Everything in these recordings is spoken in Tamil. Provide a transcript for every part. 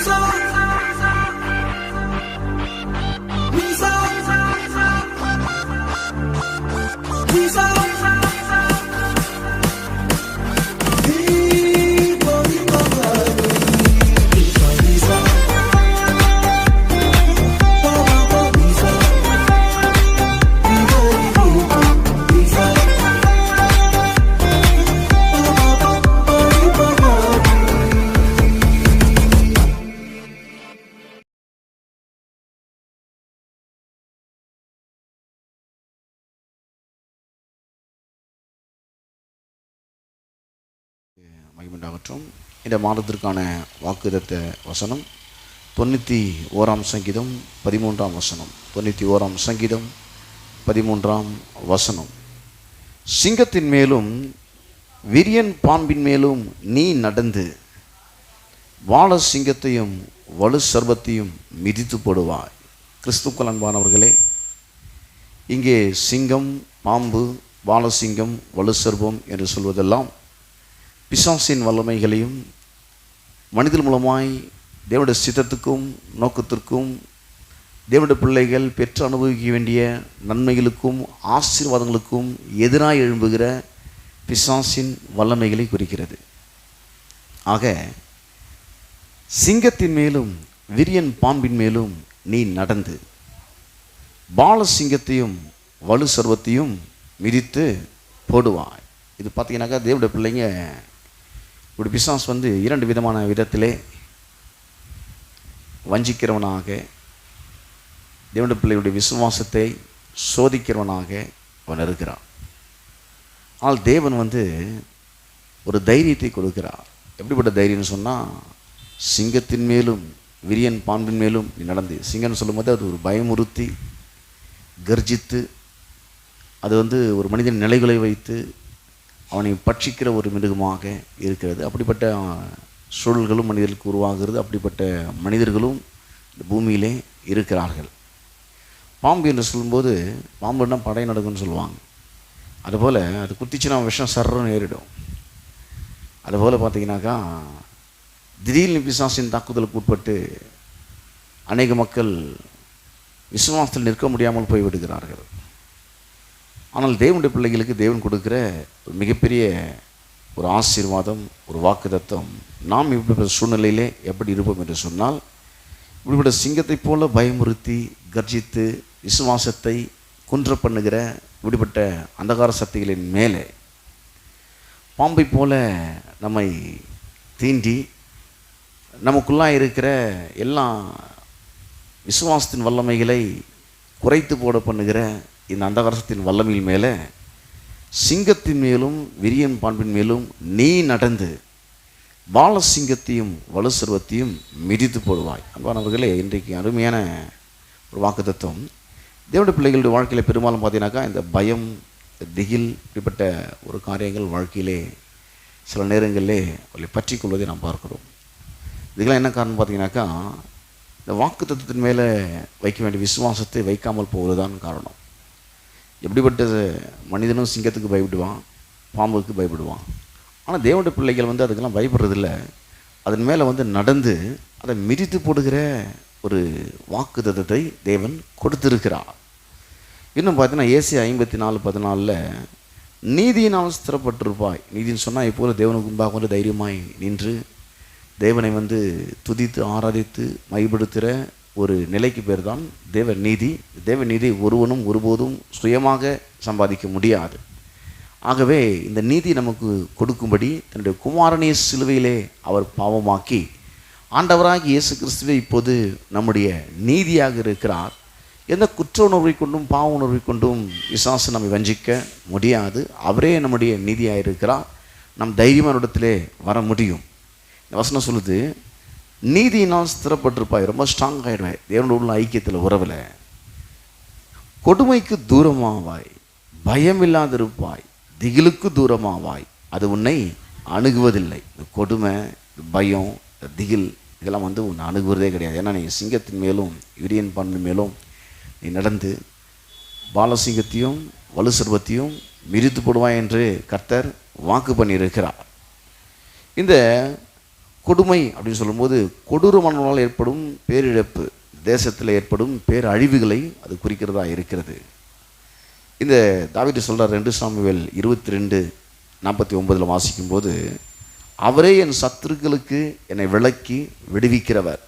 走。மற்றும் இந்த மாதத்திற்கான வாக்குதத்த வசனம் தொண்ணூற்றி ஓராம் சங்கீதம் பதிமூன்றாம் வசனம். தொண்ணூற்றி ஓராம் சங்கீதம் பதிமூன்றாம் வசனம். சிங்கத்தின் மேலும் விரியன் பாம்பின் மேலும் நீ நடந்து வாழ சிங்கத்தையும் வலு சர்வத்தையும் மிதித்து போடுவாய். கிறிஸ்துக்கள் அன்பானவர்களே இங்கே சிங்கம் பாம்பு வாலசிங்கம் வலு சர்வம் என்று சொல்வதெல்லாம் பிசாசின் வல்லமைகளையும் மனிதன் மூலமாய் தேவனுடைய சித்தத்துக்கும் நோக்கத்திற்கும் தேவனுடைய பிள்ளைகள் பெற்று அனுபவிக்க வேண்டிய நன்மைகளுக்கும் ஆசீர்வாதங்களுக்கும் எதிராக எழும்புகிற பிசாசின் வல்லமைகளை குறிக்கிறது. ஆக சிங்கத்தின் மேலும் விரியன் பாம்பின் மேலும் நீ நடந்து பாலசிங்கத்தையும் வலு சர்வத்தையும் மிதித்து போடுவாய். இது பார்த்தீங்கன்னாக்கா தேவடைய பிள்ளைங்க இப்படி பிசாஸ் வந்து இரண்டு விதமான விதத்திலே வஞ்சிக்கிறவனாக தேவனுடைய பிள்ளையுடைய விசுவாசத்தை சோதிக்கிறவனாக அவன் இருக்கிறான். ஆனால் தேவன் வந்து ஒரு தைரியத்தை கொடுக்கிறார். எப்படிப்பட்ட தைரியம்னு சொன்னால் சிங்கத்தின் மேலும் விரியன் பாம்பின் மேலும் நீ நடந்து. சிங்கம்னு சொல்லும்போது அது ஒரு பயமுறுத்தி கர்ஜித்து அது வந்து ஒரு மனிதன் நிலைகளை வைத்து அவனை பட்சிக்கிற ஒரு மிருகமாக இருக்கிறது. அப்படிப்பட்ட சூழல்களும் மனிதர்களுக்கு உருவாகிறது. அப்படிப்பட்ட மனிதர்களும் இந்த பூமியிலே இருக்கிறார்கள். பாம்பு என்று சொல்லும்போது பாம்புன்னா படை நடக்கும்னு சொல்லுவாங்க. அதுபோல் அது குத்திச்சுன்னா விஷம் சர்றன்னு ஏறிடும். அதுபோல் பார்த்தீங்கன்னாக்கா திடீர்னு பிசாசின் தாக்குதலுக்கு உட்பட்டு அநேக மக்கள் விசுவாசத்தில் நிற்க முடியாமல் போய்விடுகிறார்கள். ஆனால் தேவனுடைய பிள்ளைகளுக்கு தேவன் கொடுக்குற ஒரு மிகப்பெரிய ஒரு ஆசீர்வாதம் ஒரு வாக்குதத்தம் நாம் இப்படிப்பட்ட சூழ்நிலையிலே எப்படி இருப்போம் என்று சொன்னால் இப்படிப்பட்ட சிங்கத்தைப் போல பயமுறுத்தி கர்ஜித்து விசுவாசத்தை குன்ற பண்ணுகிற இப்படிப்பட்ட அந்தகார சக்திகளின் மேலே பாம்பை போல நம்மை தீண்டி நமக்குள்ளாக இருக்கிற எல்லா விசுவாசத்தின் வல்லமைகளை குறைத்து போட பண்ணுகிற இந்த அந்தகரசத்தின் வல்லமையின் மேலே சிங்கத்தின் மேலும் விரியன் பாண்பின் மேலும் நீ நடந்து பாலசிங்கத்தையும் வலுசர்வத்தையும் மிதித்து போடுவாய். அன்பானவர்களே இன்றைக்கு அருமையான ஒரு வாக்குத்தத்துவம் தேவனுடைய பிள்ளைகளுடைய வாழ்க்கையில் பெரும்பாலும் பார்த்தீங்கன்னாக்கா இந்த பயம் திகில் இப்படிப்பட்ட ஒரு காரியங்கள் வாழ்க்கையிலே சில நேரங்களிலே அவளை பற்றி கொள்வதை நாம் பார்க்கிறோம். இதுக்கெல்லாம் என்ன காரணம் பார்த்தீங்கன்னாக்கா இந்த வாக்குத்தத்தின் மேலே வைக்க வேண்டிய விசுவாசத்தை வைக்காமல் போவது தான் காரணம். எப்படிப்பட்ட மனிதனும் சிங்கத்துக்கு பயப்படுவான் பாம்புக்கு பயப்படுவான். ஆனால் தேவனுடைய பிள்ளைகள் வந்து அதுக்கெல்லாம் பயப்படுறதில்ல. அதன் மேலே வந்து நடந்து அதை மிதித்து போடுகிற ஒரு வாக்குத்தத்தை தேவன் கொடுத்திருக்கிறார். இன்னும் பார்த்தீங்கன்னா ஏசி ஐம்பத்தி நாலு பதினாலில் நீதியினால் ஸ்திரப்பட்டிருப்பாய். நீதின்னு சொன்னால் இப்போது தேவனுக்கு முன்பாக வந்து தைரியமாய் நின்று தேவனை வந்து துதித்து ஆராதித்து மைப்படுத்துகிற ஒரு நிலைக்கு பேர் தான் தேவ நீதி தேவ நீதி ஒருவனும் ஒருபோதும் சுயமாக சம்பாதிக்க முடியாது. ஆகவே இந்த நீதி நமக்கு கொடுக்கும்படி தன்னுடைய குமாரனே சிலுவையிலே அவர் பாவமாக்கி ஆண்டவராகி இயேசு கிறிஸ்துவே இப்போது நம்முடைய நீதியாக இருக்கிறார். எந்த குற்ற உணர்வை கொண்டும் பாவ உணர்வை கொண்டும் விசுவாசம் நம்மை வஞ்சிக்க முடியாது. அவரே நம்முடைய நீதியாக இருக்கிறார் நம் தைரியமான இடத்திலே வர முடியும். இந்த வசனம் சொல்லுது நீதியினால் ஸ்திரப்பட்டிருப்பாய். ரொம்ப ஸ்ட்ராங் ஆகிடுவாய் தேவனோட உள்ள ஐக்கியத்தில் உறவில். கொடுமைக்கு தூரமாவாய். பயம் இல்லாதிருப்பாய் திகிலுக்கு தூரமாவாய். அது உன்னை அணுகுவதில்லை. இந்த கொடுமை பயம் திகில் இதெல்லாம் வந்து உன்னை அணுகுவதே கிடையாது. ஏன்னா நீ சிங்கத்தின் மேலும் யூரியன் பண்ணு மேலும் நீ நடந்து பாலசிங்கத்தையும் வலு சர்வத்தையும் மிரித்து போடுவாய் என்று கர்த்தர் வாக்கு பண்ணியிருக்கிறார். இந்த கொடுமை அப்படின்னு சொல்லும்போது கொடூரமானவனால் ஏற்படும் பேரிழப்பு தேசத்தில் ஏற்படும் பேரழிவுகளை அது குறிக்கிறதா இருக்கிறது. இந்த தாவீது சொல்கிறார் ரெண்டு சாமிவேல் இருபத்தி ரெண்டு நாற்பத்தி ஒன்பதில் வாசிக்கும்போது அவரே என் சத்துருக்களுக்கு என்னை விளக்கி விடுவிக்கிறவர்.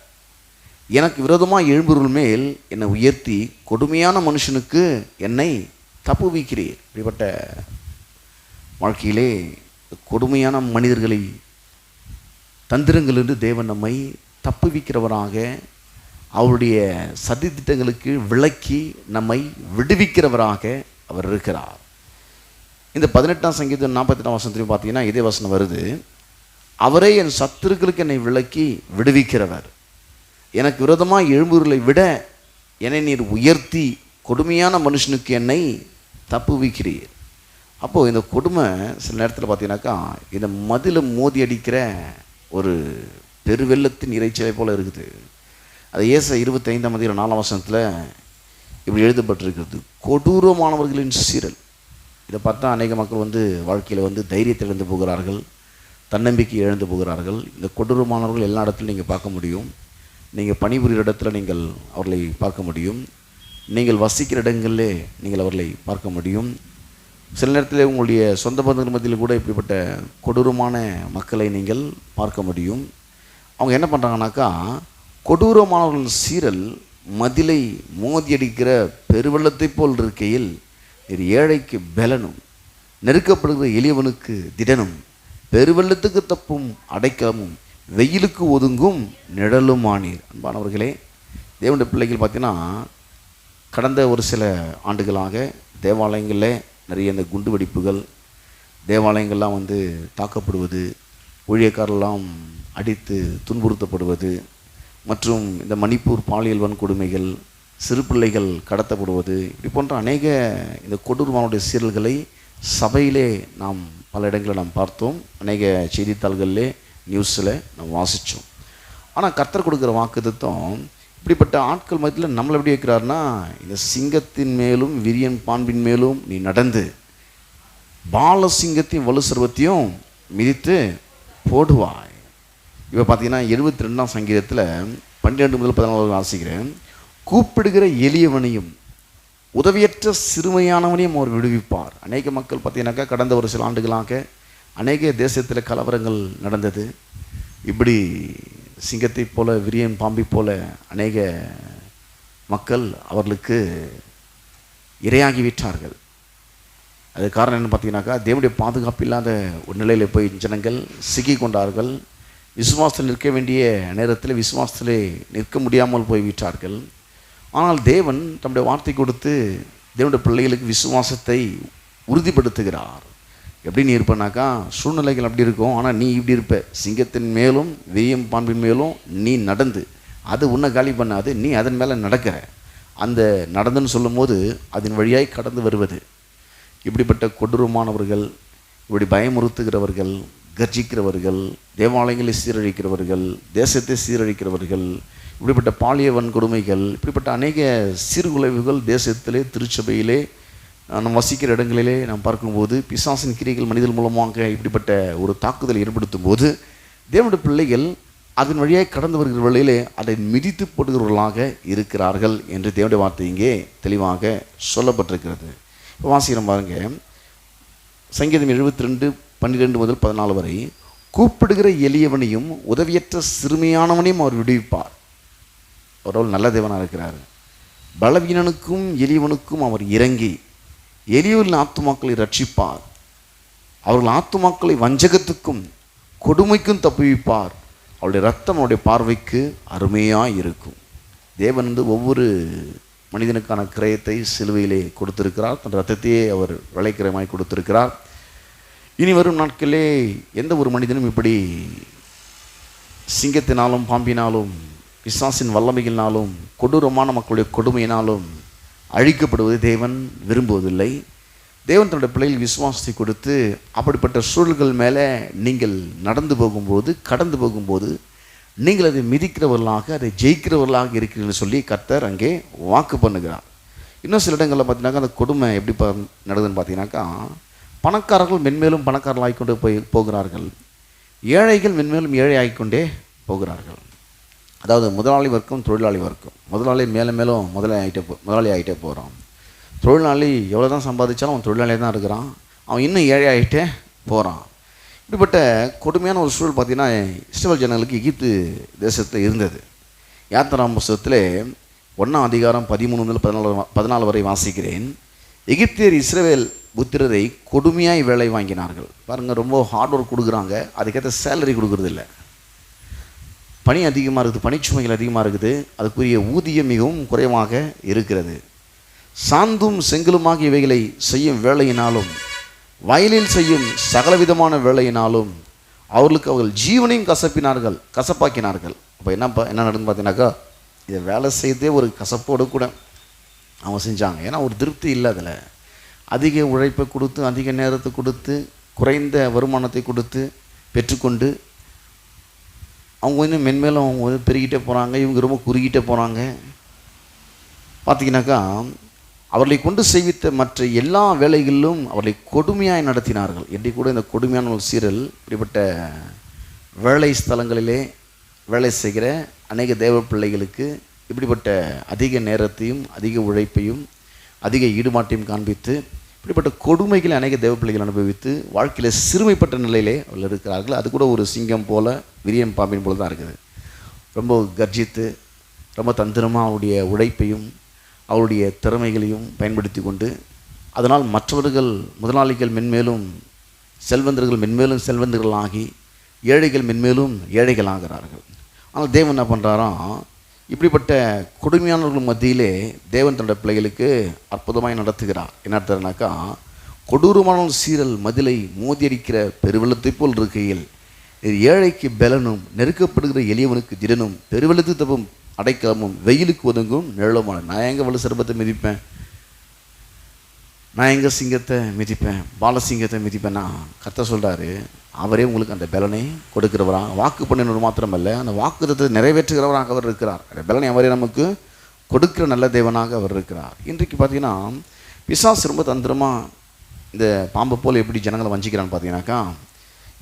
எனக்கு விரோதமாக எழும்பொருள் மேல் என்னை உயர்த்தி கொடுமையான மனுஷனுக்கு என்னை தப்புவிக்கிறீர் இப்படிப்பட்ட வாழ்க்கையிலே கொடுமையான மனிதர்களை தந்திரங்களிலிருந்து தேவன் நம்மை தப்புவிக்கிறவராக அவருடைய சதி திட்டங்களுக்கு விளக்கி நம்மை விடுவிக்கிறவராக அவர் இருக்கிறார். இந்த பதினெட்டாம் சங்கீதம் நாற்பத்தெட்டாம் வசனத்திலையும் பார்த்தீங்கன்னா இதே வசனம் வருது. அவரே என் சத்துருக்களுக்கு என்னை விளக்கி விடுவிக்கிறவர். எனக்கு விரோதமாக எழும்புகளை விட என்னை நீர் உயர்த்தி கொடுமையான மனுஷனுக்கு என்னை தப்புவிக்கிறீர். அப்போது இந்த கொடுமை சில நேரத்தில் பார்த்தீங்கன்னாக்கா இந்த மதில மோதி அடிக்கிற ஒரு பெருவெள்ளத்தின் இறைச்சலை போல் இருக்குது. அது ஏச இருபத்தைந்தாம் அதிகாரம் நாலாம் வசனத்தில் இப்படி எழுதப்பட்டிருக்கிறது. கொடூரமானவர்களின் சீரல். இதை பார்த்தா அநேக மக்கள் வந்து வாழ்க்கையில் வந்து தைரியத்தை இழந்து போகிறார்கள். தன்னம்பிக்கை இழந்து போகிறார்கள். இந்த கொடூரமானவர்கள் எல்லா இடத்துலையும் நீங்கள் பார்க்க முடியும். நீங்கள் பணிபுரிகிற இடத்துல நீங்கள் அவர்களை பார்க்க முடியும். நீங்கள் வசிக்கிற இடங்களிலே நீங்கள் அவர்களை பார்க்க முடியும். சில நேரத்தில் உங்களுடைய சொந்த பந்தங்கள் மத்தியில் கூட இப்படிப்பட்ட கொடூரமான மக்களை நீங்கள் பார்க்க முடியும். அவங்க என்ன பண்ணுறாங்கனாக்கா கொடூரமானவர்கள் சீரல் மதிலை மோதியடிக்கிற பெருவெள்ளத்தைப் போல் இருக்கையில் இது ஏழைக்கு பலனும் நெருக்கப்படுகிற எளியவனுக்கு திடனும் பெருவெள்ளத்துக்கு தப்பும் அடைக்கலமும் வெயிலுக்கு ஒதுங்கும் நிழலும் ஆனீர். அன்பானவர்களே தேவனுடைய பிள்ளைகள் பார்த்தீங்கன்னா கடந்த ஒரு சில ஆண்டுகளாக தேவாலயங்களில் நிறைய இந்த குண்டு வெடிப்புகள் தேவாலயங்கள்லாம் வந்து தாக்கப்படுவது ஊழியக்காரெல்லாம் அடித்து துன்புறுத்தப்படுவது மற்றும் இந்த மணிப்பூர் பாலியல் வன்கொடுமைகள் சிறு பிள்ளைகள் கடத்தப்படுவது இப்படி போன்ற அநேக இந்த கொடூரமானுடைய சீரல்களை சபையிலே நாம் பல இடங்களில் நாம் பார்த்தோம். அநேக செய்தித்தாள்களிலே நியூஸில் நாம் வாசித்தோம். ஆனால் கர்த்தர் கொடுக்குற வாக்குத்தம் இப்படிப்பட்ட ஆட்கள் மத்தியில் நம்மளை எப்படி வைக்கிறாருன்னா இந்த சிங்கத்தின் மேலும் விரியன் பாம்பின் மேலும் நீ நடந்து பாலசிங்கத்தையும் வலு சர்வத்தையும் மிதித்து போடுவாய். இப்போ பார்த்தீங்கன்னா எழுபத்தி ரெண்டாம் சங்கீதத்தில் பன்னிரெண்டு முதல் பதினாலு வாசிக்கிறேன். கூப்பிடுகிற எளியவனையும் உதவியற்ற சிறுமையானவனையும் அவர் விடுவிப்பார். அநேக மக்கள் பார்த்தீங்கன்னாக்கா கடந்த ஒரு சில ஆண்டுகளாக அநேக தேசத்தில் கலவரங்கள் நடந்தது. இப்படி சிங்கத்தைப் போல விரியன் பாம்பை போல அநேக மக்கள் அவர்களுக்கு இரையாகி விட்டார்கள். அது காரணம் என்ன பார்த்தீங்கன்னாக்கா தேவனுடைய பாதுகாப்பு இல்லாத ஒரு நிலையில் போய் ஜனங்கள் சிக்கி கொண்டார்கள். விசுவாசத்தில் நிற்க வேண்டிய நேரத்தில் விசுவாசத்திலே நிற்க முடியாமல் போய் விட்டார்கள். ஆனால் தேவன் தம்முடைய வார்த்தை கொடுத்து தேவனுடைய பிள்ளைகளுக்கு விசுவாசத்தை உறுதிப்படுத்துகிறார். எப்படி நீ இருப்பனாக்கா சூழ்நிலைகள் அப்படி இருக்கும். ஆனால் நீ இப்படி இருப்ப. சிங்கத்தின் மேலும் வெய்யம் பாம்பின் மேலும் நீ நடந்து. அது உன்னை காலி பண்ணாது. நீ அதன் மேலே நடக்கிற. அந்த நடந்துன்னு சொல்லும்போது அதன் வழியாய் கடந்து வருவது. இப்படிப்பட்ட கொடூரமானவர்கள் இப்படி பயமுறுத்துகிறவர்கள் கர்ஜிக்கிறவர்கள் தேவாலயங்களை சீரழிக்கிறவர்கள் தேசத்தை சீரழிக்கிறவர்கள் இப்படிப்பட்ட பாலிய வன்கொடுமைகள் இப்படிப்பட்ட அநேக சீர்குலைவுகள் தேசத்திலே திருச்சபையிலே நாம் வசிக்கிற இடங்களிலே நாம் பார்க்கும்போது பிசாசின் கிரிகள் மனிதன் மூலமாக இப்படிப்பட்ட ஒரு தாக்குதலை ஏற்படுத்தும் போது தேவனுடைய பிள்ளைகள் அதன் வழியாக கடந்து வருகிற வழியிலே அதை மிதித்து போடுகிறவர்களாக இருக்கிறார்கள் என்று தேவனுடைய வார்த்தை இங்கே தெளிவாக சொல்லப்பட்டிருக்கிறது. இப்போ வாசிக்கிறோம் பாருங்க. சங்கீதம் எழுபத்தி ரெண்டு பன்னிரெண்டு முதல் பதினாலு வரை கூப்பிடுகிற எளியவனையும் உதவியற்ற சிறுமியானவனையும் அவர் விடுவிப்பார். அவர் நல்ல தேவனாக இருக்கிறார். பலவீனனுக்கும் எளியவனுக்கும் அவர் இறங்கி எளியவரின் ஆத்துமாக்களை ரட்சிப்பார் அவர்கள் ஆத்துமாக்களை வஞ்சகத்துக்கும் கொடுமைக்கும் தப்புவிப்பார். அவருடைய ரத்தம் அவருடைய பார்வைக்கு அருமையாக இருக்கும் தேவன் வந்து ஒவ்வொரு மனிதனுக்கான கிரயத்தை சிலுவையிலே கொடுத்திருக்கிறார். தன் ரத்தத்தையே அவர் விளைக்கிரமாய் கொடுத்திருக்கிறார். இனி வரும் நாட்களிலே எந்த ஒரு மனிதனும் இப்படி சிங்கத்தினாலும் பாம்பினாலும் பிசாசின் வல்லமையினாலும் கொடூரமான மக்களுடைய கொடுமையினாலும் அழிக்கப்படுவதை தேவன் விரும்புவதில்லை. தேவன் தன்னுடைய பிள்ளைகள் விசுவாசத்தை கொடுத்து அப்படிப்பட்ட சூழல்கள் மேலே நீங்கள் நடந்து போகும்போது கடந்து போகும்போது நீங்கள் அதை மிதிக்கிறவர்களாக அதை ஜெயிக்கிறவர்களாக இருக்கிறீர்கள் சொல்லி கர்த்தர் அங்கே வாக்கு பண்ணுகிறார். இன்னும் சில இடங்களில் பார்த்தீங்கன்னாக்கா அந்த கொடுமை எப்படி ப நடக்குதுன்னு பார்த்தீங்கன்னாக்கா பணக்காரர்கள் மென்மேலும் பணக்காரர்களாகிக்கொண்டு போய் போகிறார்கள். ஏழைகள் மென்மேலும் ஏழை ஆகிக்கொண்டே போகிறார்கள். அதாவது முதலாளி வர்க்கம் தொழிலாளி வர்க்கம். முதலாளி மேலே மேலும் முதலாளி ஆகிட்டே போ முதலாளி ஆகிட்டே போகிறான் தொழிலாளி எவ்வளோ தான் சம்பாதிச்சாலும் அவன் தொழிலாளியாக தான் இருக்கிறான். அவன் இன்னும் ஏழை ஆகிட்டே போகிறான் இப்படிப்பட்ட கொடுமையான ஒரு சூழல் பார்த்தீங்கன்னா இஸ்ரேல் ஜனங்களுக்கு எகிப்து தேசத்தில் இருந்தது. யாத்திராம் புஸ்தகத்தில் ஒன்றாம் அதிகாரம் பதிமூணு முதல் பதினாலு பதினாலு வரை வாசிக்கிறேன். எகிப்தியர் இஸ்ரேல் புத்திரரை கொடுமையாய் வேலை வாங்கினார்கள். பாருங்கள் ரொம்ப ஹார்ட் ஒர்க் கொடுக்குறாங்க. அதுக்கேற்ற சேலரி கொடுக்குறதில்ல. பணி அதிகமாக இருக்குது பணிச்சுமைகள் அதிகமாக இருக்குது அதுக்குரிய ஊதியம் மிகவும் குறைவாக இருக்கிறது. சாந்தும் செங்கலுமாக இவைகளை செய்யும் வேலையினாலும் வயலில் செய்யும் சகலவிதமான வேலையினாலும் அவர்களுக்கு அவர்கள் ஜீவனையும் கசப்பினார்கள் கசப்பாக்கினார்கள். அப்போ என்ன ப- என்ன நடந்து பார்த்தீங்கன்னாக்கா இதை வேலை செய்தே ஒரு கசப்போடு கூட அவங்க செஞ்சாங்க. ஏன்னா ஒரு திருப்தி இல்லை அதில். அதிக உழைப்பை கொடுத்து அதிக நேரத்தை கொடுத்து குறைந்த வருமானத்தை கொடுத்து பெற்றுக்கொண்டு அவங்க இன்னும் மென்மேலும் அவங்க வந்து பெருகிட்டே போகிறாங்க இவங்க ரொம்ப குறுகிட்டே போகிறாங்க பார்த்தீங்கன்னாக்கா அவர்களை கொண்டு செய்வித்த மற்ற எல்லா வேலைகளிலும் அவர்களை கொடுமையாய் நடத்தினார்கள். என்று கூட இந்த கொடுமையான ஒரு சீரல் இப்படிப்பட்ட வேலை ஸ்தலங்களிலே வேலை செய்கிற அநேக தேவ பிள்ளைகளுக்கு இப்படிப்பட்ட அதிக நேரத்தையும் அதிக உழைப்பையும் அதிக ஈடுபாட்டையும் காண்பித்து இப்படிப்பட்ட கொடுமைகளை அநேக தேவ பிள்ளைகள் அனுபவித்து வாழ்க்கையில் சிறுமைப்பட்ட நிலையிலே அவர்கள் இருக்கிறார்கள் அது கூட ஒரு சிங்கம் போல விரியம் பாம்பின் போல தான் இருக்குது. ரொம்ப கர்ஜித்து ரொம்ப தந்திரமாக அவருடைய உழைப்பையும் அவருடைய திறமைகளையும் பயன்படுத்தி கொண்டு அதனால் மற்றவர்கள் முதலாளிகள் மென்மேலும் செல்வந்தர்கள் மென்மேலும் செல்வந்தர்களாகி ஏழைகள் மென்மேலும் ஏழைகளாகிறார்கள். ஆனால் தேவன் என்ன பண்ணுறாராம் இப்படிப்பட்ட கொடுமையானவர்கள் மத்தியிலே தேவன் தன்னுடைய பிள்ளைகளுக்கு அற்புதமாய் நடத்துகிறார். என்ன நடத்துறாருனாக்கா கொடூரமான சீரல் மதிலை மோதியடிக்கிற பெருவெள்ளத்தை போல் இருக்கையில் ஏழைக்கு பலனும் நெருக்கப்படுகிற எளியவனுக்கு திடனும் பெருவெள்ளத்து தப்பும் அடைக்கலமும் வெயிலுக்கு ஒதுங்கும் நிழலுமான நான் எங்கே வலு சிரமத்தை மிதிப்பேன். நான் எங்கள் சிங்கத்தை மிதிப்பேன்? பாலசிங்கத்தை மிதிப்பேன்னா கத்த சொல்கிறாரு அவரே உங்களுக்கு அந்த பலனை கொடுக்கிறவரா? வாக்கு பண்ணினவர் மாத்திரமல்ல அந்த வாக்குத்தத்தை நிறைவேற்றுகிறவராக அவர் இருக்கிறார். அந்த பலனை அவரே நமக்கு கொடுக்கிற நல்ல தேவனாக அவர் இருக்கிறார். இன்றைக்கு பார்த்தீங்கன்னா பிசாசு ரொம்ப தந்திரமாக இந்த பாம்பு போல் எப்படி ஜனங்களை வஞ்சிக்கிறான்னு பார்த்தீங்கன்னாக்கா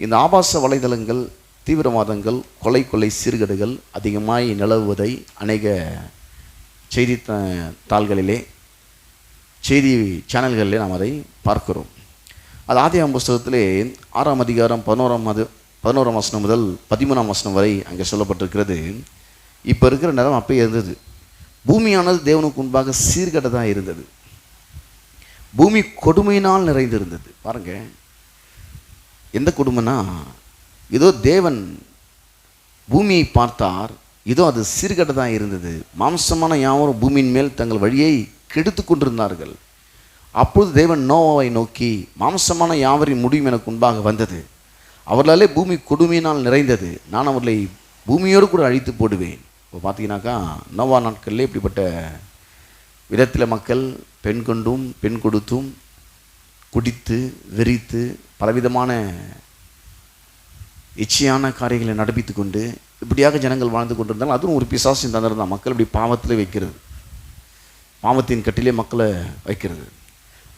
இந்த ஆபாச வலைதளங்கள் தீவிரவாதங்கள் கொலை கொலை சீர்கேடுகள் அதிகமாய் நிலவுவதை அநேக செய்தி தாள்களிலே செய்தி சேனல்களில் நாம் அதை பார்க்கிறோம். அது ஆதியாம் புஸ்தகத்திலே ஆறாம் அதிகாரம் பதினோராம் அது பதினோராம் வசனம் முதல் பதிமூணாம் வசனம் வரை அங்கே சொல்லப்பட்டிருக்கிறது. இப்போ இருக்கிற நிலம் அப்பயே இருந்தது. பூமியானது தேவனுக்கு முன்பாக சீர்கெட்டதாக இருந்தது. பூமி கொடுமையினால் நிறைந்திருந்தது. பாருங்க. எந்த கொடுமைனா இதோ தேவன் பூமியை பார்த்தார் இதோ அது சீர்கெட்டதாக இருந்தது. மாம்சமான யாவரும் பூமியின் மேல் தங்கள் வழியை கெடுத்து கொண்டிருந்தார்கள் அப்பொழுது தேவன் நோவாவை நோக்கி மாம்சமான யாவரின் முடியும் எனக்கு முன்பாக வந்தது. அவர்களாலே பூமி கொடுமையினால் நிறைந்தது. நான் அவர்களை பூமியோடு கூட அழித்து போடுவேன். இப்போ பார்த்தீங்கன்னாக்கா நோவா நாட்களில் இப்படிப்பட்ட விதத்தில் மக்கள் பெண் கொண்டும் பெண் கொடுத்தும் குடித்து வெறித்து பலவிதமான இச்சையான காரியங்களை நடப்பித்து கொண்டு இப்படியாக ஜனங்கள் வாழ்ந்து கொண்டிருந்தாலும் அதுவும் ஒரு பிசாசின் தந்திரம் தான் மக்கள் இப்படி பாவத்தில் வைக்கிறது. பாவத்தின் கட்டிலே மக்களை வைக்கிறது.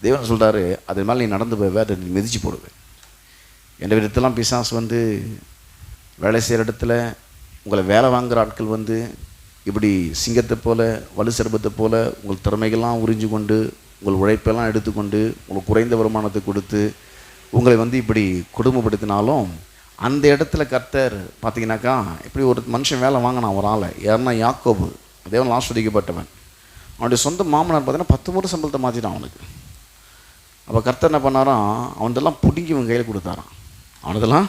தேவன் சொல்கிறாரு அது மேலே நீ நடந்து போய் அதை நீ மிதிச்சு போடுவேன் எந்த விதத்தெல்லாம் பிசாஸ் வந்து வேலை செய்கிற இடத்துல உங்களை வேலை வாங்குகிற ஆட்கள் வந்து இப்படி சிங்கத்தை போல் வலு சிறப்பத்தை போல் உங்கள் திறமைகள்லாம் உறிஞ்சு கொண்டு உங்கள் உழைப்பெல்லாம் எடுத்துக்கொண்டு உங்களுக்கு குறைந்த வருமானத்தை கொடுத்து உங்களை வந்து இப்படி கொடுமைப்படுத்தினாலும் அந்த இடத்துல கர்த்தர் பார்த்தீங்கன்னாக்கா இப்படி ஒரு மனுஷன் வேலை வாங்கினான் ஒரு ஆளை. யாருன்னா யாக்கோபு. தேவன் ஆஸ்வதிக்கப்பட்டவன். அவனுடைய சொந்த மாமனார் பார்த்தீங்கன்னா பத்து முறை சம்பளத்தை மாற்றிட்டான் அவனுக்கு. அப்போ கர்த்தர் என்ன பண்ணாராம் அவனதெல்லாம் பிடுங்கி இவன் கையில் கொடுத்தாரான் அவனதெல்லாம்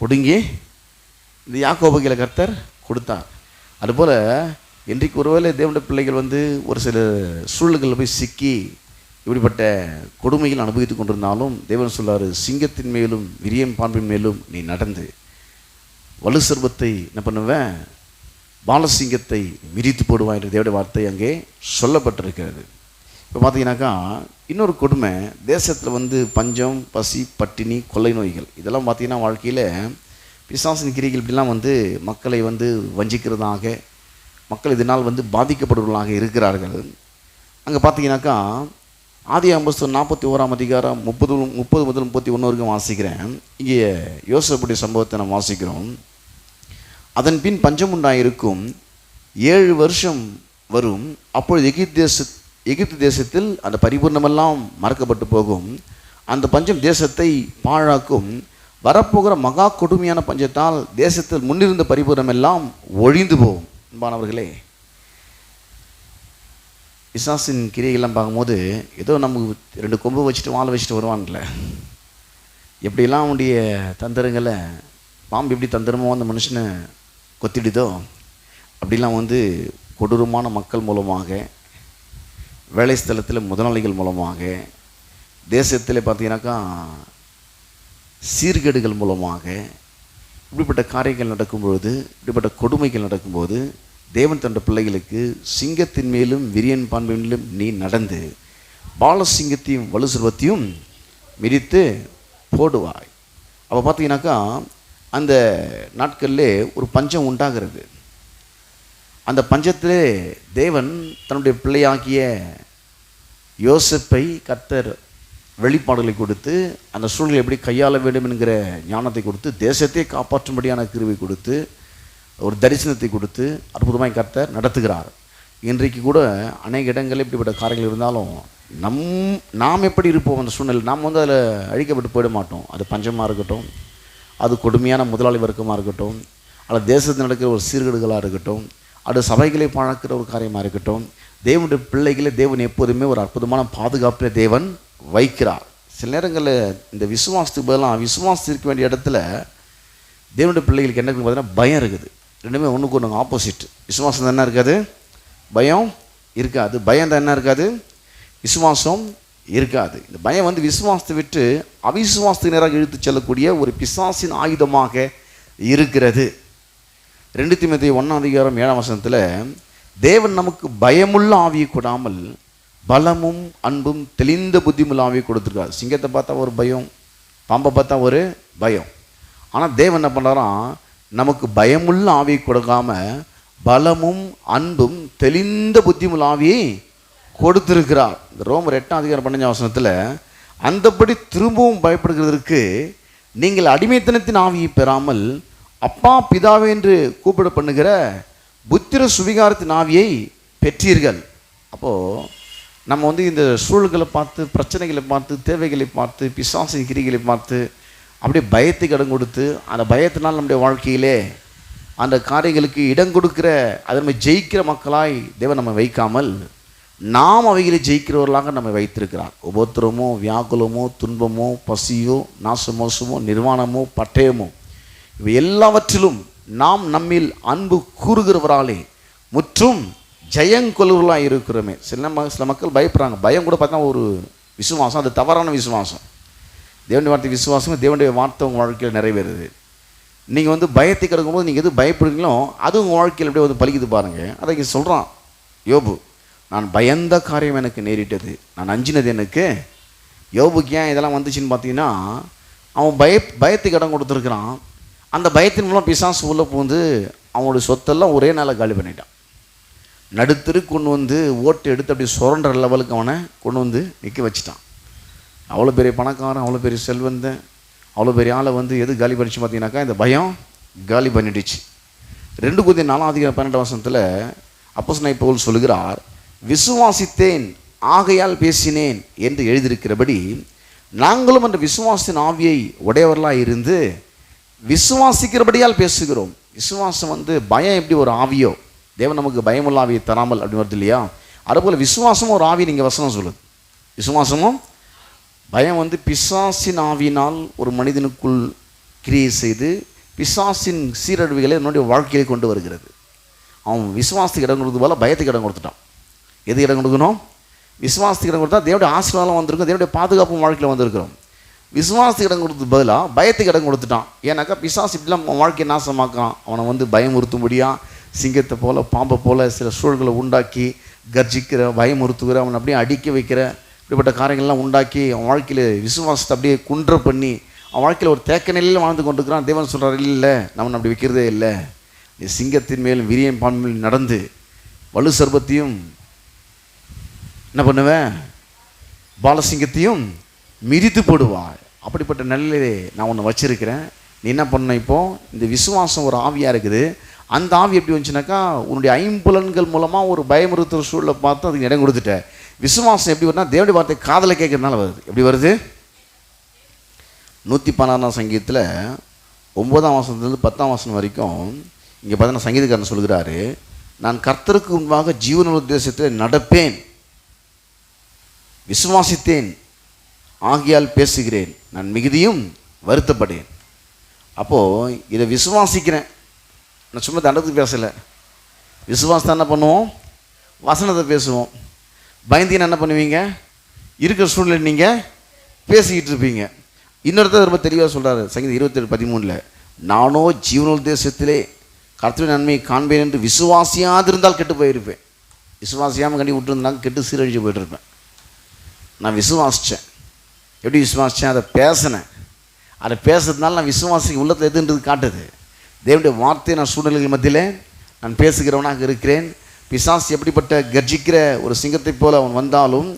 பிடுங்கி இந்த யாக்கோபகையில் கர்த்தர் கொடுத்தார். அதுபோல் இன்றைக்கு ஒருவேளை தேவனுடைய பிள்ளைகள் வந்து ஒரு சில சூழல்களில் போய் சிக்கி இப்படிப்பட்ட கொடுமைகள் அனுபவித்து கொண்டிருந்தாலும் தேவன் சொல்லாரு சிங்கத்தின் மேலும் விரியம் பாம்பின் மேலும் நீ நடந்து வலு சர்வத்தை என்ன பண்ணுவேன் பாலசிங்கத்தை மிதித்து போடுவான் என்ற தேவடைய வார்த்தை அங்கே சொல்லப்பட்டிருக்கிறது. இப்போ பார்த்தீங்கன்னாக்கா இன்னொரு கொடுமை தேசத்தில் வந்து பஞ்சம் பசி பட்டினி கொள்ளை நோய்கள் இதெல்லாம் பார்த்தீங்கன்னா வாழ்க்கையில் பிசாசின் கிரிகள் இப்படிலாம் வந்து மக்களை வந்து வஞ்சிக்கிறதாக மக்கள் இதனால் வந்து பாதிக்கப்படுவர்களாக இருக்கிறார்கள். அங்கே பார்த்தீங்கன்னாக்கா ஆதி அம்பஸ்து நாற்பத்தி ஓராம் அதிகாரம் முப்பது முப்பது முதல் முப்பத்தி ஒன்று வரைக்கும் வாசிக்கிறேன். இங்கே யோசப்புடைய சம்பவத்தை நம்ம வாசிக்கிறோம். அதன் பின் பஞ்சம் உண்டாயிருக்கும் ஏழு வருஷம் வரும். அப்பொழுது எகிப்து தேச எகிப்து தேசத்தில் அந்த பரிபூர்ணமெல்லாம் மறக்கப்பட்டு போகும். அந்த பஞ்சம் தேசத்தை பாழாக்கும். வரப்போகிற மகா கொடுமையான பஞ்சத்தால் தேசத்தில் முன்னிருந்த பரிபூர்ணமெல்லாம் ஒழிந்து போகும். அன்பானவர்களே பிசாசின் கிரியைகள்லாம் பார்க்கும்போது ஏதோ நமக்கு ரெண்டு கொம்பு வச்சுட்டு வாழை வச்சுட்டு வருவான்ல எப்படிலாம் அவனுடைய தந்திரங்களை பாம்பு எப்படி தந்திரமோ அந்த மனுஷனை கொத்திடுதோ? அப்படிலாம் வந்து கொடூரமான மக்கள் மூலமாக வேலை ஸ்தலத்தில் முதலாளிகள் மூலமாக தேசத்தில் பார்த்தீங்கன்னாக்கா சீர்கேடுகள் மூலமாக இப்படிப்பட்ட காரியங்கள் நடக்கும்பொழுது இப்படிப்பட்ட கொடுமைகள் நடக்கும்போது தேவன் தன்ற பிள்ளைகளுக்கு சிங்கத்தின் மேலும் விரியன் பான்மையிலும் நீ நடந்து பாலசிங்கத்தையும் வலுசுருவத்தையும் மிதித்து போடுவாய். அப்போ பார்த்தீங்கன்னாக்கா அந்த நாட்களிலே ஒரு பஞ்சம் உண்டாகிறது. அந்த பஞ்சத்திலே தேவன் தன்னுடைய பிள்ளையாகிய யோசிப்பை கத்தர் வெளிப்பாடுகளை கொடுத்து அந்த சூழ்நிலை எப்படி கையாள வேண்டும் என்கிற ஞானத்தை கொடுத்து தேசத்தை காப்பாற்றும்படியான கிருவை கொடுத்து ஒரு தரிசனத்தை கொடுத்து அற்புதமாய் கத்தர் நடத்துகிறார். இன்றைக்கு கூட அநேக இடங்களில் இப்படிப்பட்ட காரியங்கள் இருந்தாலும் நம் நாம் எப்படி இருப்போம் அந்த சூழ்நிலை நாம் வந்து அதில் அழிக்கப்பட்டு போயிட மாட்டோம். அது பஞ்சமாக இருக்கட்டும் அது கொடுமையான முதலாளி வர்க்கமாக இருக்கட்டும் அல்லது தேசத்தில் நடக்கிற ஒரு சீர்கேடுகளாக இருக்கட்டும் அது சபைகளை பழக்கிற ஒரு காரியமாக இருக்கட்டும் தேவனுடைய பிள்ளைகளை தேவன் எப்போதுமே ஒரு அற்புதமான பாதுகாப்பில் தேவன் வைக்கிறார். சில நேரங்களில் இந்த விசுவாசத்துக்கு பதிலாக விசுவாசம் இருக்க வேண்டிய இடத்துல தேவனுடைய பிள்ளைகளுக்கு என்ன பார்த்தீங்கன்னா பயம் இருக்குது. ரெண்டுமே ஒன்றுக்கு ஒன்று ஆப்போசிட் விசுவாசம் தான் என்ன இருக்காது? பயம் இருக்காது. பயம் தான் என்ன இருக்காது? விசுவாசம் இருக்காது. இந்த பயம் வந்து விசுவாசத்தை விட்டு அவிசுவாசத்துக்கு நேராக இழுத்து செல்லக்கூடிய ஒரு பிசாசின் ஆயுதமாக இருக்கிறது. ரெண்டு திமுத்தி ஒன்றாம் அதிகாரம் ஏழாம் வசனத்தில் தேவன் நமக்கு பயமுள்ள ஆவியை கொடாமல் பலமும் அன்பும் தெளிந்த புத்திமுள்ள ஆவியை கொடுத்துருக்காரு. சிங்கத்தை பார்த்தா ஒரு பயம் பாம்பை பார்த்தா ஒரு பயம். ஆனால் தேவன் என்ன பண்ணுறாராம் நமக்கு பயமுள்ள ஆவியை கொடுக்காமல் பலமும் அன்பும் தெளிந்த புத்திமுள்ள ஆவியை கொடுத்திருக்கிறார். இந்த ரோமர் எட்டாம் அதிகாரம் பன்னெண்டாம் அவசரத்தில் அந்தபடி திரும்பவும் பயப்படுகிறதற்கு நீங்கள் அடிமைத்தனத்தின் ஆவியை பெறாமல் அப்பா பிதாவே என்று கூப்பிட பண்ணுகிற புத்திர சுவிகாரத்தின் ஆவியை பெற்றீர்கள். அப்போது நம்ம வந்து இந்த சூழல்களை பார்த்து பிரச்சனைகளை பார்த்து தேவைகளை பார்த்து பிசாசு கிரிகளை பார்த்து அப்படியே பயத்தை கடன் கொடுத்து அந்த பயத்தினால் நம்முடைய வாழ்க்கையிலே அந்த காரியங்களுக்கு இடம் கொடுக்கிற அதை நம்ம ஜெயிக்கிற மக்களாய் தேவன் நம்ம வைக்காமல் நாம் அவைகளை ஜெயிக்கிறவர்களாக நம்ம வைத்திருக்கிறார். உபத்திரமோ வியாக்குலமோ துன்பமோ பசியோ நாசமோசமோ நிர்வாணமோ பட்டயமோ இவை எல்லாவற்றிலும் நாம் நம்மில் அன்பு கூறுகிறவராலே முற்றும் ஜெயங்கொள்வர்களாக இருக்கிறோமே. சில சில மக்கள் பயப்படுறாங்க. பயம் கூட பார்த்தா ஒரு விசுவாசம். அது தவறான விசுவாசம். தேவனுடைய வார்த்தை விசுவாசம் தேவனுடைய வார்த்தை உங்கள் வாழ்க்கையில் நிறைவேறுது. நீங்கள் வந்து பயத்தை கிடக்கும்போது நீங்கள் எது பயப்படுறீங்களோ அது உங்கள் வாழ்க்கையில் அப்படியே வந்து பலிக்குது பாருங்கள் அதை இங்கே சொல்கிறான் யோபு. நான் பயந்த காரியம் எனக்கு நேரிட்டது. நான் அஞ்சினது எனக்கு. யோபுக்கு ஏன் இதெல்லாம் வந்துச்சுன்னு பார்த்தீங்கன்னா அவன் பய பயத்துக்கு இடம் கொடுத்துருக்குறான். அந்த பயத்தின் மூலம் பிசாசு உள்ள பூந்து அவனுடைய சொத்தெல்லாம் ஒரே நாளில் காலி பண்ணிட்டான். நடுத்தரு கொண்டு வந்து ஓட்டு எடுத்து அப்படி சுரண்டுற லெவலுக்கு அவனை கொண்டு வந்து நிற்க வச்சுட்டான். அவ்வளோ பெரிய பணக்காரன் அவ்வளோ பெரிய செல்வந்தன் அவ்வளோ பெரிய ஆளை வந்து எது காலி பண்ணிச்சு பார்த்தீங்கன்னாக்கா இந்த பயம் காலி பண்ணிடுச்சு. ரெண்டு குதி நாலாம் அதிகாரம் பன்னெண்டு வருஷத்தில் அப்போ நான் இப்போ சொல்கிறார் விசுவாசித்தேன் ஆகையால் பேசினேன் என்று எழுதியிருக்கிறபடி நாங்களும் அந்த விசுவாசத்தின் ஆவியை உடையவர்களாக இருந்து விசுவாசிக்கிறபடியால் பேசுகிறோம். விசுவாசம் வந்து பயம் எப்படி ஒரு ஆவியோ? தேவன் நமக்கு பயமுள்ள ஆவியை தராமல் அப்படின்னு வருது இல்லையா? அதுபோல் விசுவாசமும் ஒரு ஆவி நீங்கள் வசனம் சொல்லுது. விசுவாசமும் பயம் வந்து பிசாசின் ஆவியினால் ஒரு மனிதனுக்குள் கிரியை செய்து பிசாசின் சீரழிவுகளை என்னுடைய வாழ்க்கையை கொண்டு வருகிறது. அவன் விசுவாசத்துக்கு இடம் கொடுத்தது போல பயத்துக்கு இடம் கொடுத்துட்டான். எது இடம் கொடுக்கணும்? விசுவாசத்துக்கு இடம் கொடுத்தா தேவடைய ஆசீர்வாதம் வந்திருக்கும் தேவடைய பாதுகாப்பு வாழ்க்கையில் வந்திருக்கிறோம். விசுவாசத்துக்கு இடம் கொடுத்தது பதிலாக பயத்துக்கு இடம் கொடுத்துட்டான். ஏன்னாக்கா பிசாஸ் இப்படிலாம் அவன் வாழ்க்கையை நாசமாக்கான் அவனை வந்து பயமுறுத்தும்படியாக சிங்கத்தை போல் பாம்பை போல சில சூழல்களை உண்டாக்கி கர்ஜிக்கிற பயமுறுத்துகிற அவனை அப்படியே அடிக்க வைக்கிற இப்படிப்பட்ட காரியங்கள்லாம் உண்டாக்கி அவன் வாழ்க்கையில் விசுவாசத்தை அப்படியே குன்ற பண்ணி அவன் வாழ்க்கையில் ஒரு தேக்க நிலையில் வாழ்ந்து கொண்டிருக்கிறான். தேவன் சொல்கிறார் இல்லை நம்ம அப்படி வைக்கிறதே இல்லை. நீ சிங்கத்தின் மேலும் விரியன் பான்மையில் நடந்து வலு சர்பத்தையும் என்ன பண்ணுவேன்? பாலசிங்கத்தையும் மிதித்து போடுவாள். அப்படிப்பட்ட நிலையிலே நான் ஒன்று வச்சுருக்கிறேன். நீ என்ன பண்ண இப்போ? இந்த விசுவாசம் ஒரு ஆவியாக இருக்குது. அந்த ஆவி எப்படி வந்துச்சுனாக்கா உன்னுடைய ஐம்புலன்கள் மூலமாக ஒரு பயமுறுத்துற சூழலை பார்த்து அதுக்கு இடம் கொடுத்துட்டேன் விசுவாசம் எப்படி வருதுன்னா தேவடி வார்த்தை காதலை கேட்கறதுனால வருது. எப்படி வருது? நூற்றி பன்னெண்டாம் சங்கீதத்தில் ஒம்பதாம் வாசத்துலேருந்து பத்தாம் வாசம் வரைக்கும் இங்கே பார்த்தீங்கன்னா சங்கீதக்காரன் சொல்கிறாரு நான் கர்த்தருக்கு முன்பாக ஜீவன உத்தேசத்தில் நடப்பேன். விசுவாசித்தேன். ஆகியால் பேசுகிறேன். நான் மிகுதியும் வருத்தப்படேன். அப்போது இதை விசுவாசிக்கிறேன். நான் சும்மா தண்டத்துக்கு பேசலை. விசுவாசத்தை என்ன பண்ணுவோம்? வசனத்தை பேசுவோம். பயந்தீன் என்ன பண்ணுவீங்க? இருக்கிற சூழ்நிலை நீங்கள் பேசிக்கிட்டு இருப்பீங்க. இன்னொருத்தர் ரொம்ப தெளிவாக சொல்கிறாரு சங்கீதம் இருபத்தேழு பதிமூணில் நானோ ஜீவனோல் தேசத்திலே கர்த்தவின் நன்மையை காண்பேன் என்று விசுவாசியாதிருந்தால் கெட்டு போயிருப்பேன். விசுவாசியாமல் கண்டி விட்டுருந்தாங்க கெட்டு சீரழிஞ்சு போயிட்டுருப்பேன். நான் விசுவாசித்தேன் எப்படி விசுவாசித்தேன் அதை பேசினேன். அதை பேசுறதுனால நான் விசுவாசிக்கு உள்ளத்தில் எதுன்றது காட்டுது. தேவனுடைய வார்த்தை நான் சூழ்நிலைகள் மத்தியில் நான் பேசுகிறவனாக இருக்கிறேன். பிசாஸ் எப்படிப்பட்ட கர்ஜிக்கிற ஒரு சிங்கத்தைப் போல அவன் வந்தாலும்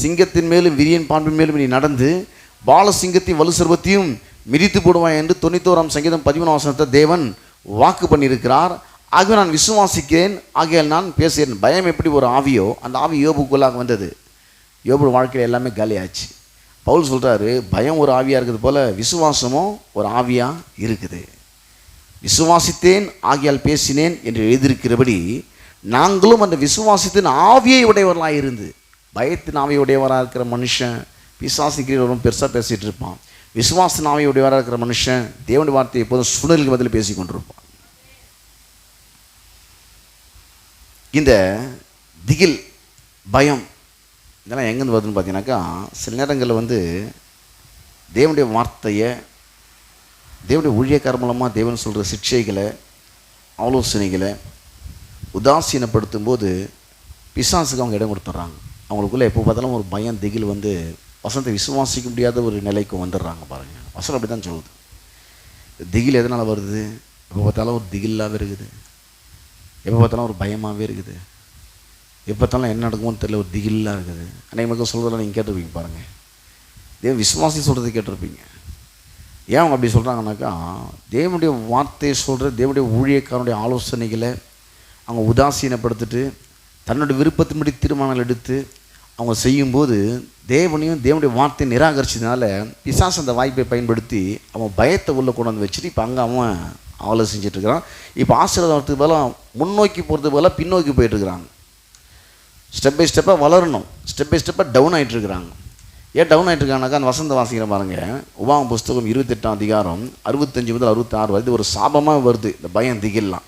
சிங்கத்தின் மேலும் விரியன் பான்பின் மேலும் நீ நடந்து பாலசிங்கத்தையும் வலு சர்வத்தையும் மிதித்து போடுவான் என்று தொண்ணூத்தோராம் சங்கீதம் பதிமூணாம் வசனத்தை தேவன் வாக்கு பண்ணியிருக்கிறார். ஆகவே நான் விசுவாசிக்கிறேன். ஆகையால் நான் பேசுகிறேன். பயம் எப்படி ஒரு ஆவியோ அந்த ஆவி யோபுக்குள்ளாக வந்தது. யோபு வாழ்க்கையில் எல்லாமே காலியாச்சு பவுல் சொல்கிறாரு பயம் ஒரு ஆவியாக இருக்குது போல் விசுவாசமும் ஒரு ஆவியாக இருக்குது. விசுவாசித்தேன் ஆகியால் பேசினேன் என்று எழுதியிருக்கிறபடி நாங்களும் அந்த விசுவாசத்தின் ஆவியை உடையவர்களாக இருந்து பயத்தின் ஆவியை உடையவராக இருக்கிற மனுஷன் விசுவாசிக்கிறவரும் பெருசாக பேசிகிட்டு இருப்பான். விசுவாசத்தின் ஆவியை உடையவராக இருக்கிற மனுஷன் தேவனுடைய வார்த்தையை எப்போதும் சூழ்நிலைக்கு பதில் பேசி கொண்டிருப்பான். இந்த திகில் பயம் இதெல்லாம் எங்கேருந்து வருதுன்னு பார்த்தீங்கன்னாக்கா சில நேரங்களில் வந்து தேவனுடைய வார்த்தையை தேவனுடைய ஊழியக்கார மூலமாக தேவன் சொல்கிற சிக்ஷைகளை ஆலோசனைகளை உதாசீனப்படுத்தும் போது பிசாசுக்கு அவங்க இடம் கொடுத்துட்றாங்க. அவங்களுக்குள்ளே எப்போ பார்த்தாலும் ஒரு பயம் திகில் வந்து வசனத்தை விசுவாசிக்க முடியாத ஒரு நிலைக்கு வந்துடுறாங்க பாருங்கள் வசனம் அப்படி தான் சொல்லுது. திகில் எதனால் வருது? எப்போ பார்த்தாலும் ஒரு திகில்லாகவே இருக்குது. எப்போ பார்த்தாலும் ஒரு பயமாகவே இருக்குது. எப்போத்தாலும் என்ன நடக்குமோன்னு தெரியல ஒரு திகில்லாக இருக்குது. அன்றைக்கு மக்கள் சொல்கிறதெல்லாம் நீங்கள் கேட்டிருப்பீங்க பாருங்கள் தேவ விசுவாசி சொல்கிறது கேட்டிருப்பீங்க. ஏன் அவங்க அப்படி சொல்கிறாங்கனாக்கா தேவனுடைய வார்த்தையை சொல்கிற தேவனுடைய ஊழியக்காரனுடைய ஆலோசனைகளை அவங்க உதாசீனப்படுத்திட்டு தன்னுடைய விருப்பத்தின்படி தீர்மானங்கள் எடுத்து அவங்க செய்யும்போது தேவனையும் தேவனுடைய வார்த்தையை நிராகரிச்சதுனால பிசாஸ் அந்த வாய்ப்பை பயன்படுத்தி அவன் பயத்தை உள்ளே கொண்டு வந்து வச்சுட்டு இப்போ அங்கே அவன் ஆலோசிச்சுட்டு இருக்கிறான். இப்போ ஆசீர்வாதத்துக்கு பதிலாக முன்னோக்கி போகிறதுக்கு பதிலாக பின்னோக்கி போயிட்டுருக்கிறான் ஸ்டெப் பை ஸ்டெப்பாக வளரணும். ஸ்டெப் பை ஸ்டெப்பாக டவுன் ஆகிட்டு இருக்கிறாங்க ஏன் டவுன் ஆகிட்டுருக்காங்கனாக்கா அந்த வசந்த வாசிக்கிற பாருங்க. உபாம புஸ்தகம் இருபத்தெட்டாம் அதிகாரம் அறுபத்தஞ்சு முதல் அறுபத்தாறு வருது ஒரு சாபமாக வருது. இந்த பயம் திகில்லாம்.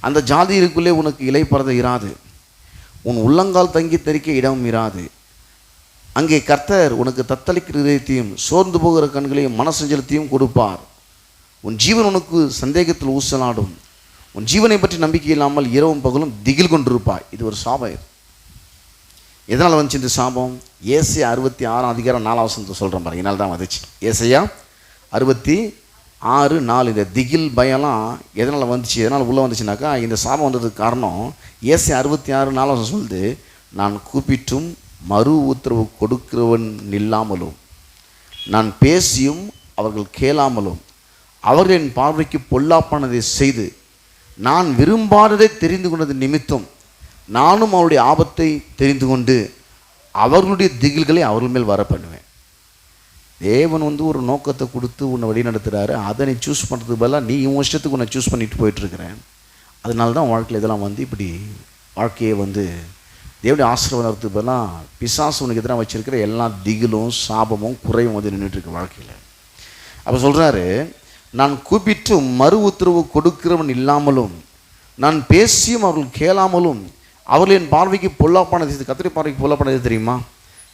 அந்த ஜாதியிருக்குள்ளே உனக்கு இலைப்பறதை இராது. உன் உள்ளங்கால் தங்கி தெரிக்க இடமும் இராது. அங்கே கர்த்தர் உனக்கு தத்தளிக்கிற இதயத்தையும் சோர்ந்து போகிற கண்களையும் மனசஞ்சலத்தையும் கொடுப்பார். உன் ஜீவன் உனக்கு சந்தேகத்தில் ஊசலாடும். உன் ஜீவனை பற்றி நம்பிக்கை இல்லாமல் இரவும் பகலும் திகில் கொண்டிருப்பாய். இது ஒரு சாபம் எதனால் வந்துச்சு இந்த சாபம்? ஏசியா அறுபத்தி ஆறாம் அதிகாரம் நாலாம் வசனத்தை சொல்கிறேன் பாருங்க. இதனால் தான் வந்துச்சு? ஏசையா அறுபத்தி ஆறு நாலு. இந்த திகில் பயம்லாம் எதனால் வந்துச்சு? எதனால் உள்ளே வந்துச்சுனாக்கா இந்த சாபம் வந்ததுக்கு காரணம் ஏசி அறுபத்தி ஆறு நாலாம் வசனம் சொல்லுது நான் கூப்பிட்டும் மறு உத்தரவு கொடுக்கிறவன் இல்லாமலும் நான் பேசியும் அவர்கள் கேளாமலும் அவர்களின் பார்வைக்கு பொல்லாப்பானதை செய்து நான் விரும்பாததை தெரிந்து கொண்டது நிமித்தம் நானும் அவருடைய ஆபத்தை தெரிந்து கொண்டு அவர்களுடைய திகில்களை அவர்கள் மேல் வர பண்ணுவேன். தேவன் வந்து ஒரு நோக்கத்தை கொடுத்து உன்னை வழி நடத்துகிறாரு அதை நீ சூஸ் பண்ணுறதுக்கு பதிலாக நீ உன் இஷ்டத்துக்கு உன்னை சூஸ் பண்ணிட்டு போயிட்டுருக்கிறேன். அதனால தான் வாழ்க்கையில் இதெல்லாம் வந்து இப்படி வாழ்க்கையை வந்து தேவனுடைய ஆசீர்வாதத்துக்கு பதிலாக பிசாசு உனக்கு எதிராக வச்சுருக்கிற எல்லா திகிலும் சாபமும் குறையும் வந்து நின்றுட்டுருக்கு வாழ்க்கையில். அப்போ சொல்கிறாரு நான் கூப்பிட்டு மறு உத்தரவு கொடுக்கிறவன் இல்லாமலும் நான் பேசியும் அவர்கள் கேளாமலும் அவர்களின் என் பார்வைக்கு பொல்லாப்பானது கத்திரி பார்வைக்கு பொல்லாப்பானது தெரியுமா?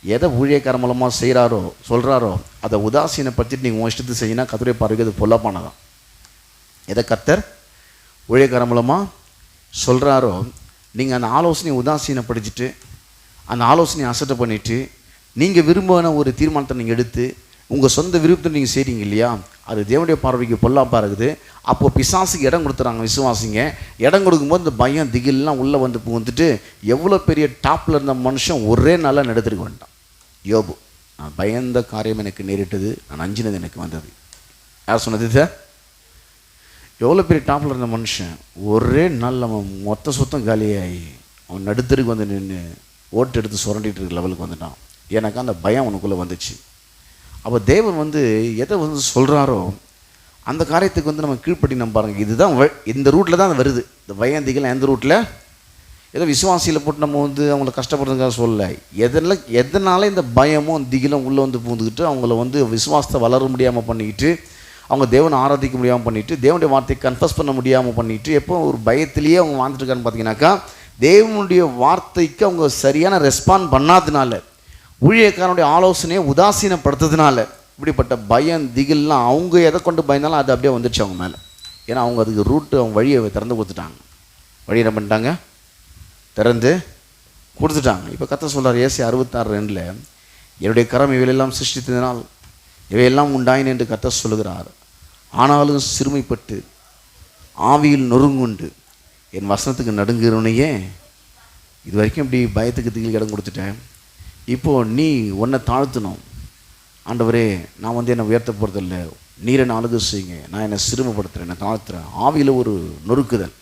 எதை ஊழியக்கார மூலமாக செய்கிறாரோ சொல்கிறாரோ அதை உதாசீனப்படுத்திட்டு நீங்கள் உன் இஷ்டத்துக்கு செய்யினா கத்திரி பார்வைக்கு அது பொல்லாப்பானதான் எதை கத்தர் ஊழியக்கார மூலமாக சொல்கிறாரோ நீங்கள் அந்த ஆலோசனையை உதாசீனப்படுத்திட்டு அந்த ஆலோசனையை அசட்டை பண்ணிவிட்டு நீங்கள் விரும்பின ஒரு தீர்மானத்தை நீங்கள் எடுத்து உங்கள் சொந்த விருப்பத்தை நீங்கள் செய்கிறீங்க இல்லையா? அது தேவனுடைய பார்வைக்கு பொல்லாப்பாக இருக்குது. அப்போ பிசாசுக்கு இடம் கொடுத்துறாங்க விசுவாசிங்க. இடம் கொடுக்கும்போது இந்த பயம் திகில்லாம் உள்ளே வந்து புகுந்துட்டு எவ்வளோ பெரிய டாப்பில் இருந்த மனுஷன் ஒரே நாளில் நடத்திருக்க வேண்டாம் யோபு நான் பயந்த காரியம் எனக்கு நேரிட்டது. நான் அஞ்சினது எனக்கு வந்தது. யார் சொன்னது சார் எவ்வளோ பெரிய டாப்பில் இருந்த மனுஷன் ஒரே நாள் அவன் மொத்த சுத்தம் காலியாகி அவன் நடுத்தருக்கு வந்து நின்று ஓட்டு எடுத்து சுரண்டிட்டு இருக்க லெவலுக்கு வந்துட்டான். எனக்கு அந்த பயம் அவனுக்குள்ளே வந்துச்சு. அப்போ தேவன் வந்து எதை வந்து சொல்கிறாரோ அந்த காரியத்துக்கு வந்து நம்ம கீழ்ப்படி நம்ம பாருங்கள் இதுதான் வ- இந்த ரூட்டில் தான் அது வருது. இந்த வயந்திகள் எந்த ரூட்டில் ஏதோ விசுவாசியில் போட்டு நம்ம வந்து அவங்கள கஷ்டப்படுறதுக்காக சொல்லலை. எதில் எதனால இந்த பயமும் திகிலும் உள்ளே வந்து பூந்துக்கிட்டு அவங்கள வந்து விசுவாசத்தை வளர முடியாமல் பண்ணிக்கிட்டு அவங்க தேவனை ஆராதிக்க முடியாமல் பண்ணிட்டு தேவனுடைய வார்த்தையை கன்ஃபஸ் பண்ண முடியாமல் பண்ணிவிட்டு எப்போ ஒரு பயத்திலேயே அவங்க வாழ்ந்துட்டு இருக்கான்னு பார்த்தீங்கன்னாக்கா தேவனுடைய வார்த்தைக்கு அவங்க சரியான ரெஸ்பாண்ட் பண்ணாதனால ஊழியக்காரனுடைய ஆலோசனையை உதாசீனப்படுத்துறதுனால இப்படிப்பட்ட பயம் திகில்லாம் அவங்க எதை கொண்டு பயந்தாலும் அது அப்படியே வந்துடுச்சு அவங்க மேலே. ஏன்னா அவங்க அதுக்கு ரூட்டு அவங்க வழியை திறந்து கொடுத்துட்டாங்க. வழி என்ன பண்ணிட்டாங்க? திறந்து கொடுத்துட்டாங்க. இப்போ கத்த சொல்கிறார் ஏசி அறுபத்தாறு ரெண்டில் என்னுடைய கரம் இவையெல்லாம் சிருஷ்டித்ததினால் இவையெல்லாம் உண்டாயின் என்று கத்த சொல்லுகிறார். ஆனாலும் சிறுமைப்பட்டு ஆவியில் நொறுங்குண்டு என் வசனத்துக்கு நடுங்குறவனையே இது வரைக்கும் இப்படி பயத்துக்கு திகில் இடம் கொடுத்துட்டேன். இப்போது நீ உன்னை தாழ்த்தணும். ஆண்டவரே நான் வந்து என்னை உயர்த்த போகிறதில்ல நீர் என்னை அழுகு செய்யுங்க. நான் என்னை சிறுமப்படுத்துகிறேன் என்னை தாழ்த்துறேன். ஆவியில் ஒரு நொறுக்குதல்.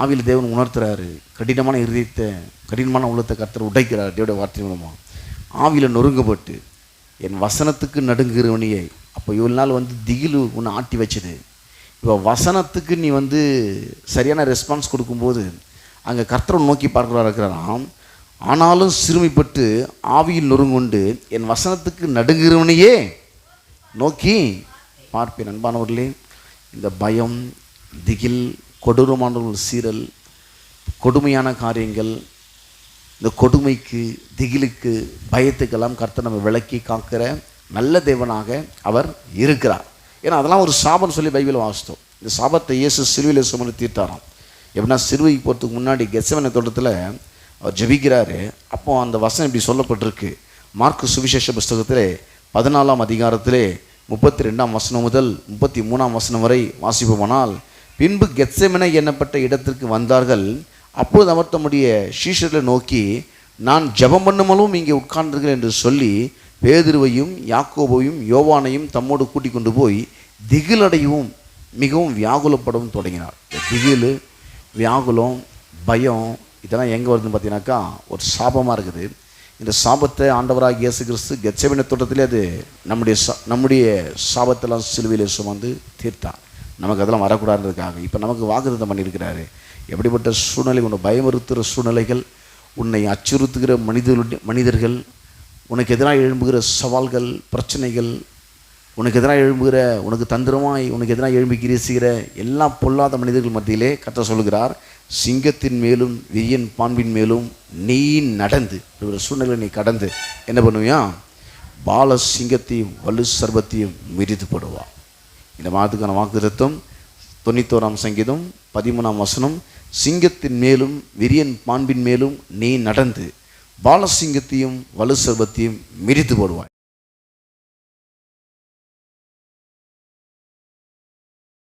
ஆவியில் தேவன் உணர்த்துறாரு. கடினமான இருதயத்தை கடினமான உள்ளத்தை கர்த்தர் உடைக்கிறார் தேவடைய வார்த்தை மூலமாக ஆவியில் நொறுங்கப்பட்டு என் வசனத்துக்கு நடுங்குறவனியே அப்போ இவ்வளோ நாள் வந்து திகிலு உன்னை ஆட்டி வச்சது. இப்போ வசனத்துக்கு நீ வந்து சரியான ரெஸ்பான்ஸ் கொடுக்கும்போது அங்கே கர்த்தரை நோக்கி பார்க்குறா இருக்கிறாராம். ஆனாலும் சிறுமைப்பட்டு ஆவியில் நொறுங்கொண்டு என் வசனத்துக்கு நடுங்குறவனையே நோக்கி பார்ப்பேன் அன்பானவர்களே இந்த பயம் திகில் கொடூரமான ஒரு சீரல் கொடுமையான காரியங்கள் இந்த கொடுமைக்கு திகிலுக்கு பயத்துக்கெல்லாம் கர்த்தர் நம்ம விளக்கி காக்கிற நல்ல தேவனாக அவர் இருக்கிறார். ஏன்னா அதெல்லாம் ஒரு சாபம்னு சொல்லி பைபிள் வாசித்தோம். இந்த சாபத்தை இயேசு சிறுவையில் சுமந்து தீர்த்தாராம். எப்படின்னா சிறுவைக்கு போகிறதுக்கு முன்னாடி கெசவன தோட்டத்தில் அவர் ஜபிக்கிறாரு. அப்போ அந்த வசனம் இப்படி சொல்லப்பட்டிருக்கு. மார்க்கு சுவிசேஷ புஸ்தகத்திலே பதினாலாம் அதிகாரத்திலே முப்பத்தி ரெண்டாம் வசனம் முதல் முப்பத்தி மூணாம் வசனம் வரை வாசிப்போமானால் பின்பு கெத்செமனை எண்ணப்பட்ட இடத்திற்கு வந்தார்கள். அப்போது அவர் தம்முடைய சீஷர்களை நோக்கி நான் ஜெபம் பண்ணுமலும் இங்கே உட்கார்ந்திருக்கிறேன் என்று சொல்லி பேதுருவையும் யாக்கோபையும் யோவானையும் தம்மோடு கூட்டிக் கொண்டு போய் திகிலடையவும் மிகவும் வியாகுலப்படவும் தொடங்கினார். திகில் வியாகுலம் பயம் இதெல்லாம் எங்கே வருதுன்னு பார்த்தீங்கன்னாக்கா ஒரு சாபமாக இருக்குது. இந்த சாபத்தை ஆண்டவராக இயேசு கிறிஸ்து கெச்சபின தோட்டத்திலே அது நம்முடைய சா நம்முடைய சாபத்தெல்லாம் சிலுவையிலே சுமந்து தீர்த்தார் நமக்கு அதெல்லாம் வரக்கூடாதுன்றதுக்காக. இப்போ நமக்கு வாக்குத்தம் பண்ணியிருக்கிறாரு. எப்படிப்பட்ட சூழ்நிலை உன்னை பயமுறுத்துகிற சூழ்நிலைகள் உன்னை அச்சுறுத்துகிற மனிதர்களுடைய மனிதர்கள் உனக்கு எதிராக எழும்புகிற சவால்கள் பிரச்சனைகள் உனக்கு எதிராக எழும்புகிற உனக்கு தந்திரமாய் உனக்கு எதிராக எழும்பி கிரீசுகிற எல்லா பொல்லாத மனிதர்கள் மத்தியிலே கத்த சொல்கிறார் சிங்கத்தின் மேலும் விரியன் பான்பின் மேலும் நீ நடந்து ஒரு சூழ்நிலை நீ கடந்து என்ன பண்ணுவியா? பால சிங்கத்தையும் வலு சர்வத்தையும் மிதித்து இந்த மாதத்துக்கான வாக்குத்தத்தம் தொண்ணூத்தோராம் சங்கீதம் பதிமூணாம் வசனம் சிங்கத்தின் மேலும் விரியன் பாம்பின் மேலும் நீ நடந்து பாலசிங்கத்தையும் வலு சர்பத்தையும் மிதித்து போடுவாய்.